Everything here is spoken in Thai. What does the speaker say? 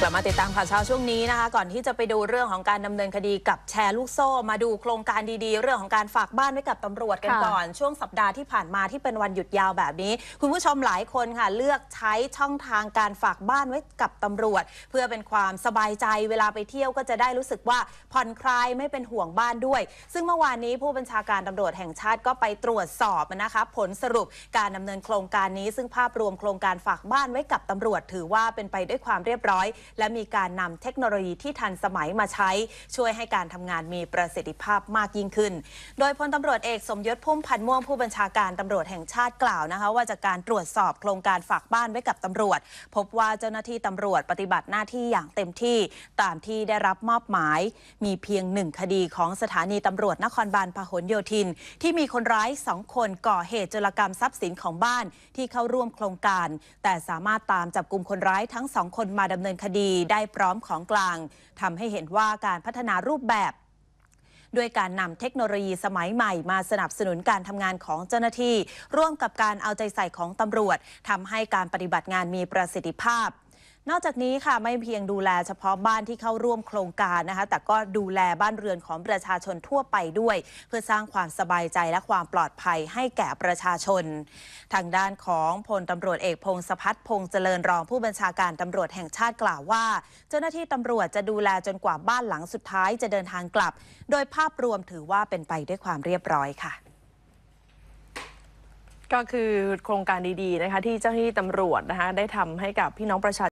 กลับมาติดตามข่าวเช้าช่วงนี้นะคะ ก่อนที่จะไปดูเรื่องของการดำเนินคดีกับแชร์ลูกโซ่ มาดูโครงการดีๆ เรื่องของการฝากบ้านไว้กับตำรวจกันค่ะก่อน ช่วงสัปดาห์ที่ผ่านมาที่เป็นวันหยุดยาวแบบนี้ คุณผู้ชมหลายคนค่ะ เลือกใช้ช่องทางการฝากบ้านไว้กับตำรวจ เพื่อเป็นความสบายใจเวลาไปเที่ยวก็จะได้รู้สึกว่าผ่อนคลายไม่เป็นห่วงบ้านด้วย ซึ่งเมื่อวานนี้ผู้บัญชาการตำรวจแห่งชาติก็ไปตรวจสอบนะคะผลสรุปการดำเนินโครงการนี้ ซึ่งภาพรวมโครงการฝากบ้านไว้กับตำรวจ ถือว่าเป็นไปด้วยความเรียบร้อยและมีการนำเทคโนโลยีที่ทันสมัยมาใช้ ช่วยให้การทำงานมีประสิทธิภาพมากยิ่งขึ้น โดยพลตำรวจเอกสมยศพุ่มพันธ์ม่วงผู้บัญชาการตำรวจแห่งชาติกล่าวนะคะ ว่าจากการตรวจสอบโครงการฝากบ้านไว้กับตำรวจ พบว่าเจ้าหน้าที่ตำรวจปฏิบัติหน้าที่อย่างเต็มที่ตามที่ได้รับมอบหมาย มีเพียงหนึ่งคดีของสถานีตำรวจนครบาลพหลโยธิน ที่มีคนร้ายสองคนก่อเหตุจรกรรมทรัพย์สินของบ้านที่เข้าร่วมโครงการ แต่สามารถตามจับกลุ่มคนร้ายทั้งสองคนมาดำเนินคดีได้พร้อมของกลางทำให้เห็นว่าการพัฒนารูปแบบด้วยการนำเทคโนโลยีสมัยใหม่มาสนับสนุนการทำงานของเจ้าหน้าที่ ร่วมกับการเอาใจใส่ของตำรวจทำให้การปฏิบัติงานมีประสิทธิภาพ นอกจากนี้ค่ะไม่เพียงดูแลเฉพาะบ้านที่เข้าร่วมโครงการนะคะ แต่ก็ดูแลบ้านเรือนของประชาชนทั่วไปด้วย เพื่อสร้างความสบายใจและความปลอดภัยให้แก่ประชาชน ทางด้านของพลตำรวจเอกพงศพัฒน์พงษ์เจริญรองผู้บัญชาการตำรวจแห่งชาติกล่าวว่า เจ้าหน้าที่ตำรวจจะดูแลจนกว่าบ้านหลังสุดท้ายจะเดินทางกลับ โดยภาพรวมถือว่าเป็นไปด้วยความเรียบร้อยค่ะก็คือโครงการดีๆนะคะที่เจ้าหน้าที่ตำรวจนะคะได้ทำให้กับพี่น้องประชา